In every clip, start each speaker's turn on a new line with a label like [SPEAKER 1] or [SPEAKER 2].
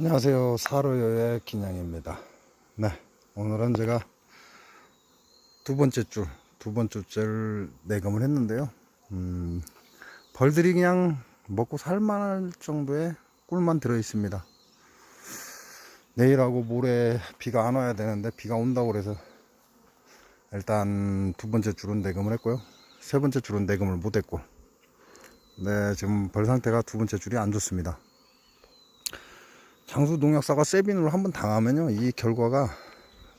[SPEAKER 1] 안녕하세요. 사로여의 김양입니다. 네, 오늘은 제가 두 번째 줄, 두 번째 줄 내검을 했는데요. 음, 벌들이 그냥 먹고 살만할 정도의 꿀만 들어 있습니다. 내일하고 모레 비가 안 와야 되는데 비가 온다고 그래서 일단 두 번째 줄은 내검을 했고요. 세 번째 줄은 내검을 못 했고, 네, 지금 벌 상태가 두 번째 줄이 안 좋습니다. 장수 농약사가 세빈으로 한번 당하면요 이 결과가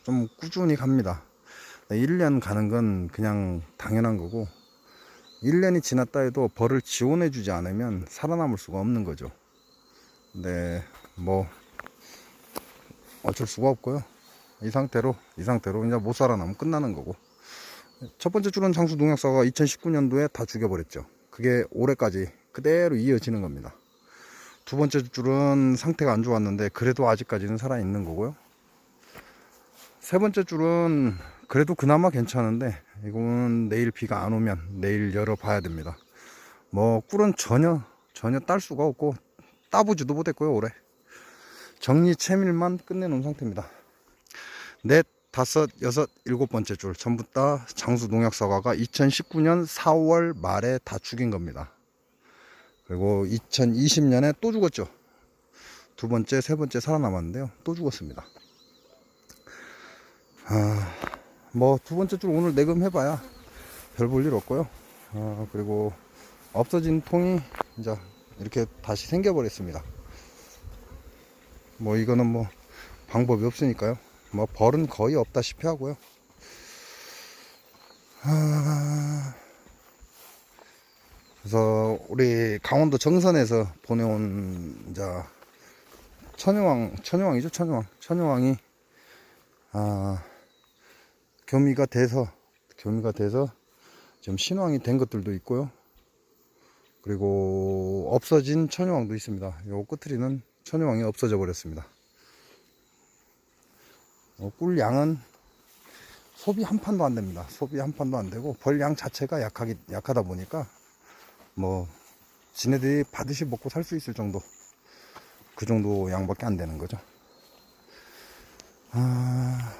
[SPEAKER 1] 좀 꾸준히 갑니다. 1년 가는 건 그냥 당연한 거고 1년이 지났다 해도 벌을 지원해 주지 않으면 살아남을 수가 없는 거죠. 근데 뭐 어쩔 수가 없고요. 이 상태로 이 상태로 이제 못 살아남으면 끝나는 거고. 첫 번째 줄은 장수 농약사가 2019년도에 다 죽여버렸죠. 그게 올해까지 그대로 이어지는 겁니다 두 번째 줄은 상태가 안 좋았는데 그래도 아직까지는 살아 있는 거고요. 세 번째 줄은 그래도 그나마 괜찮은데 이거는 내일 비가 안 오면 내일 열어 봐야 됩니다. 뭐 꿀은 전혀 전혀 딸 수가 없고 따보지도 못했고요 올해 정리 채밀만 끝내놓은 상태입니다. 넷, 다섯, 여섯, 일곱 번째 줄 전부 다 장수 농약 사과가 2019년 4월 말에 다 죽인 겁니다. 그리고 2020년에 또 죽었죠. 두 번째, 세 번째 살아남았는데요. 또 죽었습니다. 아, 뭐 두 번째 줄 오늘 내금해봐야 별 볼 일 없고요. 아, 그리고 없어진 통이 이제 이렇게 다시 생겨버렸습니다. 뭐 이거는 뭐 방법이 없으니까요. 뭐 벌은 거의 없다시피 하고요. 아... 그래서 우리 강원도 정선에서 보내온 이제 천여왕 천여왕이죠 천여왕. 천여왕이 아 교미가 돼서 교미가 돼서 지금 신왕이 된 것들도 있고요. 그리고 없어진 천여왕도 있습니다. 요 끝트리는 천여왕이 없어져 버렸습니다. 어, 꿀양은 소비 한 판도 안 됩니다. 소비 한 판도 안 되고 벌 양 자체가 약하기 약하다 보니까 뭐 지네들이 받으시 먹고 살 수 있을 정도 그 정도 양밖에 안 되는 거죠. 아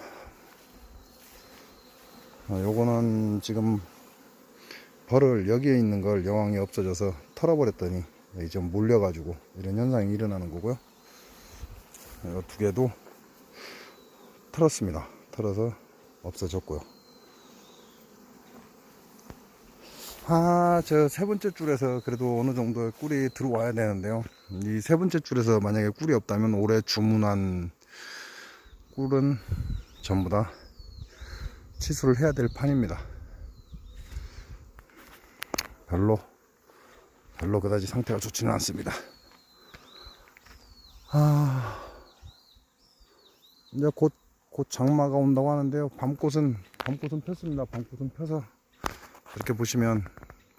[SPEAKER 1] 어, 요거는 지금 벌을 여기에 있는 걸 여왕이 없어져서 털어버렸더니 좀 몰려가지고 이런 현상이 일어나는 거고요. 이 두 개도 털었습니다. 털어서 없어졌고요 아, 저 세 번째 줄에서 그래도 어느 정도 꿀이 들어와야 되는데요. 이 세 번째 줄에서 만약에 꿀이 없다면 올해 주문한 꿀은 전부 다 취소를 해야 될 판입니다. 별로, 별로 그다지 상태가 좋지는 않습니다. 아, 이제 곧, 곧 장마가 온다고 하는데요. 밤꽃은, 밤꽃은 폈습니다. 밤꽃은 펴서 이렇게 보시면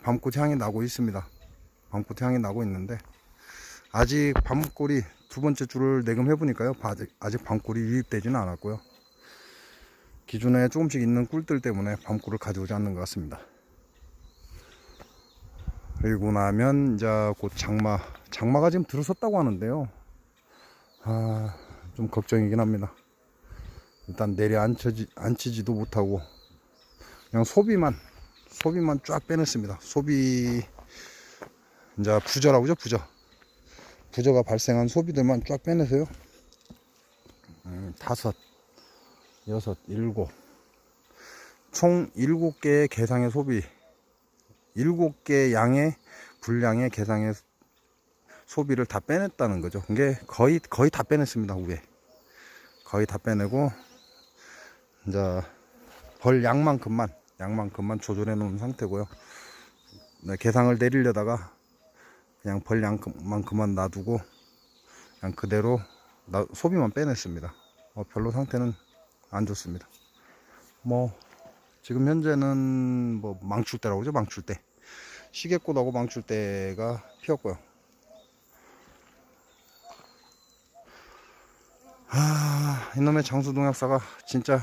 [SPEAKER 1] 밤꽃 향이 나고 있습니다. 밤꽃 향이 나고 있는데 아직 밤꿀이 두 번째 줄을 내금해 보니까요. 아직, 밤꿀이 유입되지는 않았고요. 기존에 조금씩 있는 꿀들 때문에 밤꿀을 가져오지 않는 것 같습니다. 그리고 나면 이제 곧 장마 장마가 지금 들어섰다고 하는데요. 아, 좀 걱정이긴 합니다. 일단 내려앉히지 앉히지도 못하고 그냥 소비만 소비만 쫙 빼냈습니다. 소비 이제 부저라고 죠 부저. 부저가 발생한 소비들만 쫙 빼내서요. 음, 다섯, 여섯, 일곱. 총 일곱 개의 개상의 소비. 일곱 개 양의 분량의 개상의 소비를 다 빼냈다는 거죠. 그게 거의 거의 다 빼냈습니다. 위에 거의 다 빼내고 이제 벌 양만큼만 양만큼만 조절해 놓은 상태고요. 네, 개상을 내리려다가 그냥 벌 양만큼만 놔두고 그냥 그대로 나, 소비만 빼냈습니다. 어, 별로 상태는 안 좋습니다. 뭐 지금 현재는 뭐 망출 때라고 그러죠 망출 때 시계꽃하고 망출 때가 피었고요. 아 이놈의 장수동약사가 진짜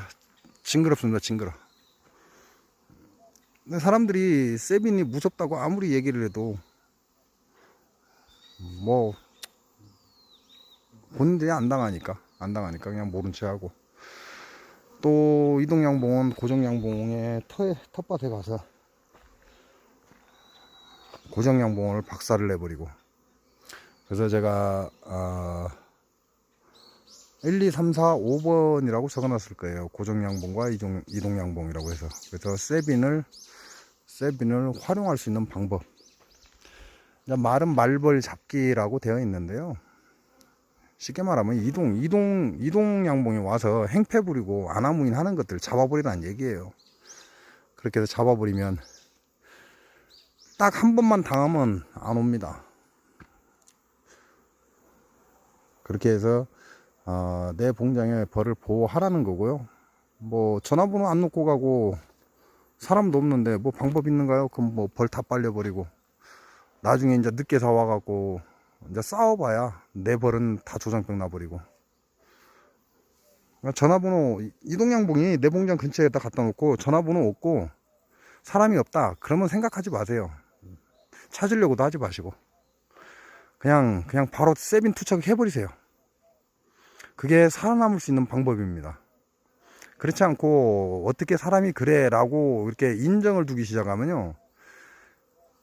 [SPEAKER 1] 징그럽습니다 징그러. 사람들이 세빈이 무섭다고 아무리 얘기를 해도 뭐 본인들이 안 당하니까 안 당하니까 그냥 모른 체 하고 또 이동양봉은 고정양봉의 터, 텃밭에 가서 고정양봉을 박살을 내버리고 그래서 제가 아 1, 2, 3, 4, 5번이라고 적어놨을 거예요. 고정양봉과 이동, 이동양봉이라고 해서. 그래서 세빈을, 세빈을 활용할 수 있는 방법. 말은 말벌 잡기라고 되어 있는데요. 쉽게 말하면 이동, 이동, 이동 양봉이 와서 행패 부리고 아나무인 하는 것들 잡아버리라는 얘기예요. 그렇게 해서 잡아버리면 딱 한 번만 당하면 안 옵니다. 그렇게 해서 어, 내 봉장에 벌을 보호하라는 거고요. 뭐 전화번호 안 놓고 가고 사람도 없는데 뭐 방법 있는가요? 그럼 뭐 벌 다 빨려버리고 나중에 이제 늦게 사와갖고 이제 싸워봐야 내 벌은 다 조장병 나버리고. 그러니까 전화번호 이동양봉이 내 봉장 근처에다 갖다 놓고 전화번호 없고 사람이 없다. 그러면 생각하지 마세요. 찾으려고도 하지 마시고. 그냥 그냥 바로 세빈 투척 해버리세요. 그게 살아남을 수 있는 방법입니다. 그렇지 않고 어떻게 사람이 그래라고 이렇게 인정을 두기 시작하면요.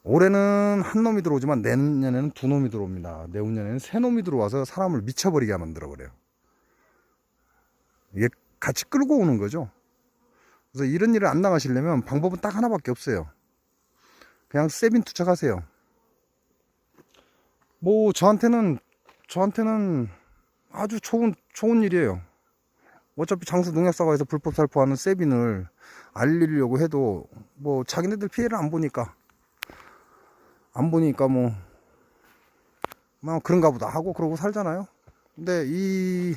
[SPEAKER 1] 올해는 한 놈이 들어오지만 내년에는 두 놈이 들어옵니다. 내후년에는 세 놈이 들어와서 사람을 미쳐버리게 만들어 버려요. 이게 같이 끌고 오는 거죠. 그래서 이런 일을 안 당하시려면 방법은 딱 하나밖에 없어요. 그냥 세빈 투척하세요. 뭐 저한테는 저한테는 아주 좋은 좋은 일이에요. 어차피 장수 농약사과에서 불법 살포하는 세빈을 알리려고 해도 뭐 자기네들 피해를 안 보니까 안 보니까 뭐, 뭐 그런가 보다 하고 그러고 살잖아요. 근데 이,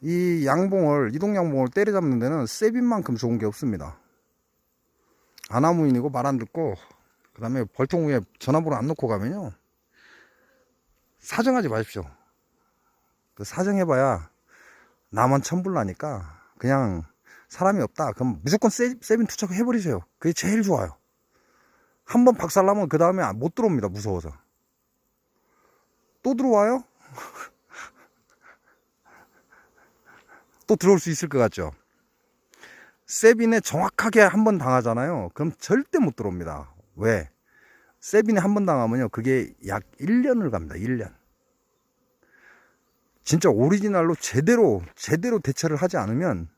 [SPEAKER 1] 이 양봉을, 이동 양봉을 때려잡는 데는 세빈만큼 좋은 게 없습니다. 아나무인이고 말 안 듣고, 그 다음에 벌통 위에 전화번호 안 놓고 가면요. 사정하지 마십시오. 그 사정해봐야 나만 천불나니까 그냥 사람이 없다. 그럼 무조건 세, 세빈 투척 해버리세요. 그게 제일 좋아요. 한 번 박살나면 그 다음에 못 들어옵니다. 무서워서. 또 들어와요? 또 들어올 수 있을 것 같죠? 세빈에 정확하게 한 번 당하잖아요. 그럼 절대 못 들어옵니다. 왜? 세빈에 한 번 당하면요. 그게 약 1년을 갑니다. 1년. 진짜 오리지널로 제대로 제대로 대처를 하지 않으면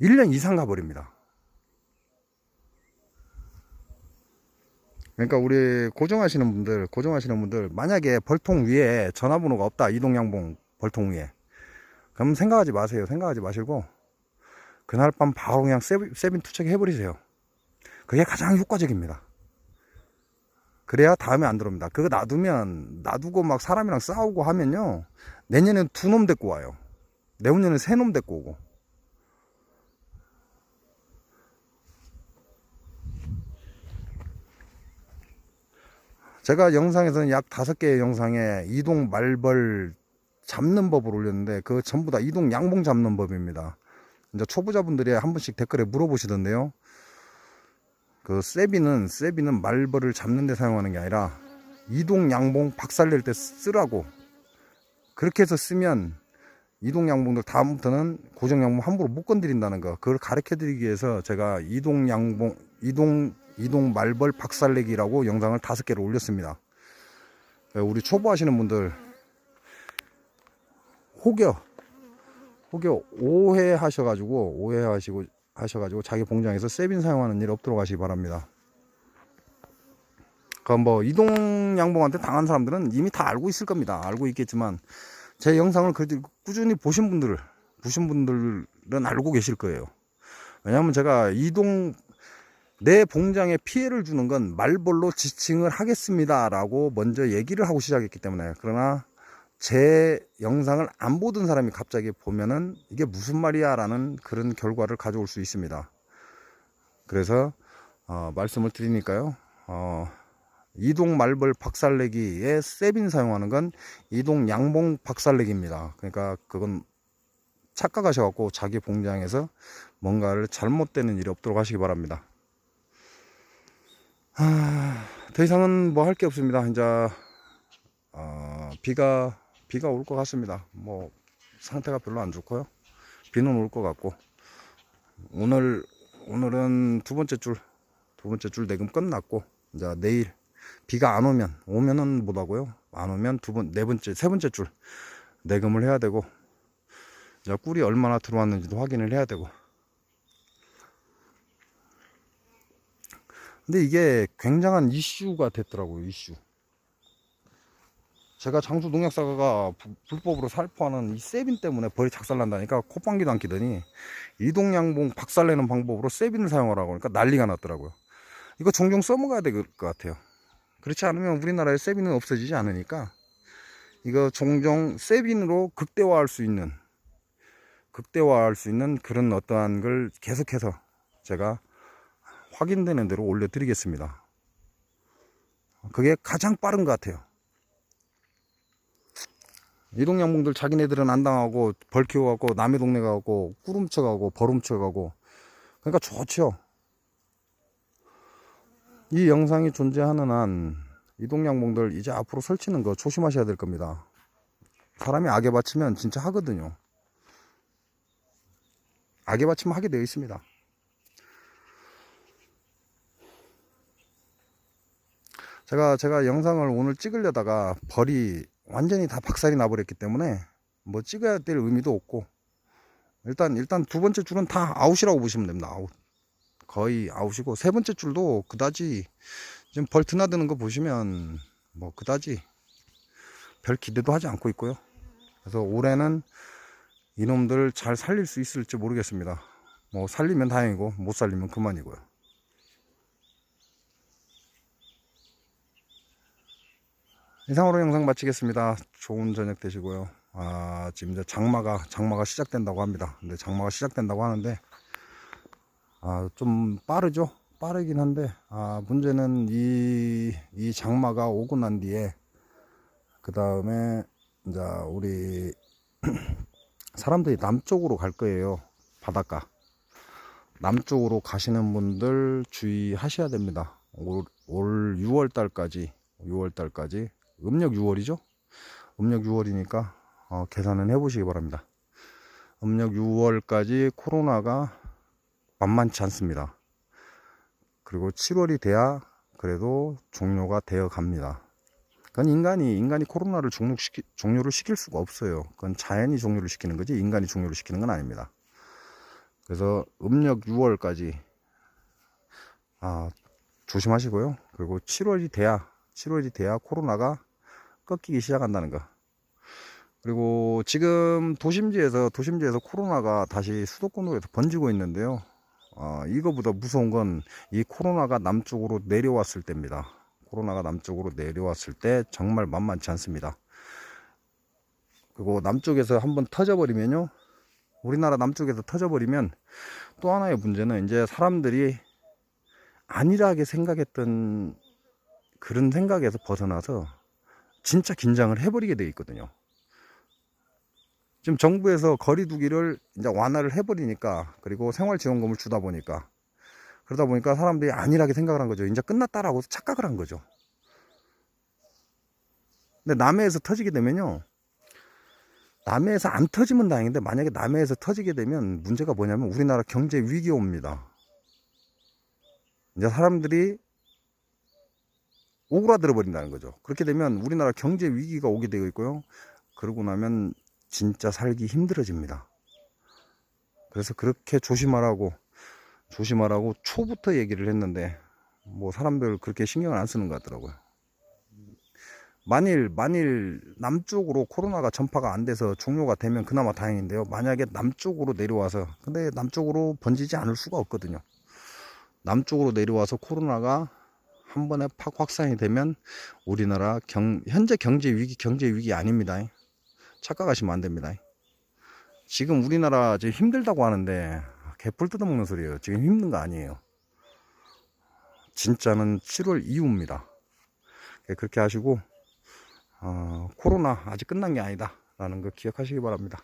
[SPEAKER 1] 1년 이상 가버립니다. 그러니까 우리 고정하시는 분들, 고정하시는 분들 만약에 벌통 위에 전화번호가 없다. 이동양봉 벌통 위에. 그럼 생각하지 마세요. 생각하지 마시고 그날 밤 바로 그냥 세빈, 세빈 투척 해 버리세요. 그게 가장 효과적입니다. 그래야 다음에 안 들어옵니다. 그거 놔두면, 놔두고 막 사람이랑 싸우고 하면요. 내년엔 두 놈 데리고 와요. 내후년엔 세 놈 데리고 오고. 제가 영상에서는 약 다섯 개의 영상에 이동 말벌 잡는 법을 올렸는데 그 전부 다 이동 양봉 잡는 법입니다. 이제 초보자분들이 한 번씩 댓글에 물어보시던데요. 그 세비는 세비는 말벌을 잡는 데 사용하는 게 아니라 이동 양봉 박살낼 때 쓰라고 그렇게 해서 쓰면 이동 양봉들 다음부터는 고정 양봉 함부로 못 건드린다는 거 그걸 가르쳐 드리기 위해서 제가 이동 양봉 이동 이동 말벌 박살내기라고 영상을 다섯 개를 올렸습니다. 우리 초보 하시는 분들 혹여 혹여 오해하셔가지고 오해하시고 하셔가지고 자기 봉장에서 세빈 사용하는 일 없도록 하시기 바랍니다. 그럼 뭐 이동 양봉한테 당한 사람들은 이미 다 알고 있을 겁니다. 알고 있겠지만 제 영상을 꾸준히 보신 분들, 보신 분들은 알고 계실 거예요. 왜냐하면 제가 이동 내 봉장에 피해를 주는 건 말벌로 지칭을 하겠습니다라고 먼저 얘기를 하고 시작했기 때문에 그러나 제 영상을 안 보던 사람이 갑자기 보면은 이게 무슨 말이야 라는 그런 결과를 가져올 수 있습니다. 그래서 어, 말씀을 드리니까요. 어, 이동 말벌 박살내기에 세빈 사용하는 건 이동 양봉 박살내기입니다. 그러니까 그건 착각하셔갖고 자기 봉장에서 뭔가를 잘못되는 일이 없도록 하시기 바랍니다. 하, 더 이상은 뭐 할 게 없습니다. 이제 어, 비가 비가 올 것 같습니다. 뭐 상태가 별로 안 좋고요. 비는 올 것 같고 오늘 오늘은 두 번째 줄 두 번째 줄 내금 끝났고 이제 내일 비가 안 오면 오면은 못 하고요. 안 오면 두 번 네 번째 세 번째 줄 내금을 해야 되고 이제 꿀이 얼마나 들어왔는지도 확인을 해야 되고 근데 이게 굉장한 이슈가 됐더라고요 이슈 제가 장수 농약사가 부- 불법으로 살포하는 이 세빈 때문에 벌이 작살난다니까 콧방귀도 안 끼더니 이동양봉 박살내는 방법으로 세빈을 사용하라고 하니까 난리가 났더라고요 이거 종종 써먹어야 될 것 같아요 그렇지 않으면 우리나라에 세빈은 없어지지 않으니까 이거 종종 세빈으로 극대화할 수 있는 극대화할 수 있는 그런 어떠한 걸 계속해서 제가 확인되는 대로 올려드리겠습니다. 그게 가장 빠른 것 같아요. 이동양봉들 자기네들은 안 당하고 벌 키워가고 남의 동네 가고 꿀 훔쳐가고 벌 훔쳐가고 그러니까 좋죠. 이 영상이 존재하는 한 이동양봉들 이제 앞으로 설치는 거 조심하셔야 될 겁니다. 사람이 악에 바치면 진짜 하거든요. 악에 바치면 하게 되어 있습니다. 제가 제가 영상을 오늘 찍으려다가 벌이 완전히 다 박살이 나버렸기 때문에 뭐 찍어야 될 의미도 없고 일단 일단 두 번째 줄은 다 아웃이라고 보시면 됩니다. 아웃 거의 아웃이고 세 번째 줄도 그다지 지금 벌 드나드는 거 보시면 뭐 그다지 별 기대도 하지 않고 있고요. 그래서 올해는 이놈들 잘 살릴 수 있을지 모르겠습니다. 뭐 살리면 다행이고 못 살리면 그만이고요. 이상으로 영상 마치겠습니다. 좋은 저녁 되시고요. 아, 지금 이제 장마가, 장마가 시작된다고 합니다. 근데 장마가 시작된다고 하는데, 아, 좀 빠르죠? 빠르긴 한데, 아, 문제는 이, 이 장마가 오고 난 뒤에, 그 다음에, 이제 우리, 사람들이 남쪽으로 갈 거예요. 바닷가. 남쪽으로 가시는 분들 주의하셔야 됩니다. 올, 올 6월 달까지, 6월 달까지 음력 6월이죠? 음력 6월이니까 어, 계산은 해보시기 바랍니다. 음력 6월까지 코로나가 만만치 않습니다. 그리고 7월이 돼야 그래도 종료가 되어 갑니다. 그건 인간이 인간이 코로나를 종료시키, 종료를 시킬 수가 없어요. 그건 자연이 종료를 시키는 거지 인간이 종료를 시키는 건 아닙니다. 그래서 음력 6월까지 아, 조심하시고요. 그리고 7월이 돼야 7월이 돼야 코로나가 꺾이기 시작한다는 거. 그리고 지금 도심지에서 도심지에서 코로나가 다시 수도권으로 번지고 있는데요. 어, 이거보다 무서운 건 이 코로나가 남쪽으로 내려왔을 때입니다. 코로나가 남쪽으로 내려왔을 때 정말 만만치 않습니다. 그리고 남쪽에서 한번 터져버리면요. 우리나라 남쪽에서 터져버리면 또 하나의 문제는 이제 사람들이 안일하게 생각했던 그런 생각에서 벗어나서 진짜 긴장을 해버리게 돼 있거든요. 지금 정부에서 거리두기를 이제 완화를 해버리니까 그리고 생활지원금을 주다 보니까 그러다 보니까 사람들이 안일하게 생각을 한 거죠. 이제 끝났다라고 착각을 한 거죠. 근데 남해에서 터지게 되면요. 남해에서 안 터지면 다행인데 만약에 남해에서 터지게 되면 문제가 뭐냐면 우리나라 경제 위기 옵니다. 이제 사람들이 오그라들어 버린다는 거죠. 그렇게 되면 우리나라 경제 위기가 오게 되어 있고요. 그러고 나면 진짜 살기 힘들어집니다. 그래서 그렇게 조심하라고 조심하라고 초부터 얘기를 했는데 뭐 사람들 그렇게 신경을 안 쓰는 것 같더라고요. 만일 만일 남쪽으로 코로나가 전파가 안 돼서 종료가 되면 그나마 다행인데요. 만약에 남쪽으로 내려와서 근데 남쪽으로 번지지 않을 수가 없거든요. 남쪽으로 내려와서 코로나가 한 번에 팍 확산이 되면 우리나라 경, 현재 경제 위기 경제 위기 아닙니다. 착각하시면 안 됩니다. 지금 우리나라 지금 힘들다고 하는데 개뿔 뜯어먹는 소리예요. 지금 힘든 거 아니에요. 진짜는 7월 이후입니다. 예, 그렇게 하시고 어, 코로나 아직 끝난 게 아니다 라는 거 기억하시기 바랍니다.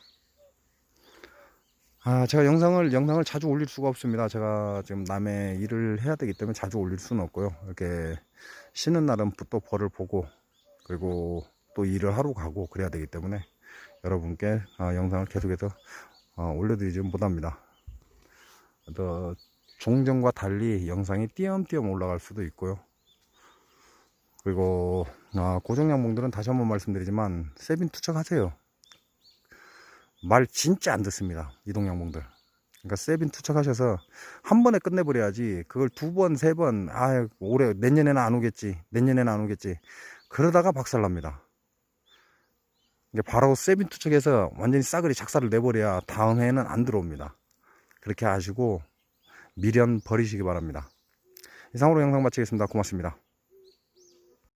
[SPEAKER 1] 아, 제가 영상을, 영상을 자주 올릴 수가 없습니다. 제가 지금 남의 일을 해야 되기 때문에 자주 올릴 수는 없고요. 이렇게 쉬는 날은 또 벌을 보고, 그리고 또 일을 하러 가고 그래야 되기 때문에 여러분께 아, 영상을 계속해서 어, 올려드리지 못합니다. 또 종전과 달리 영상이 띄엄띄엄 올라갈 수도 있고요. 그리고 아, 고정양봉들은 다시 한번 말씀드리지만 세빈 투척하세요. 말 진짜 안 듣습니다. 이동양봉들. 그러니까 세빈 투척하셔서 한 번에 끝내버려야지 그걸 두 번, 세 번, 아 올해 내년에는 안 오겠지, 내년에는 안 오겠지. 그러다가 박살납니다. 바로 세빈 투척해서 완전히 싸그리 작사를 내버려야 다음 해에는 안 들어옵니다. 그렇게 하시고 미련 버리시기 바랍니다. 이상으로 영상 마치겠습니다. 고맙습니다.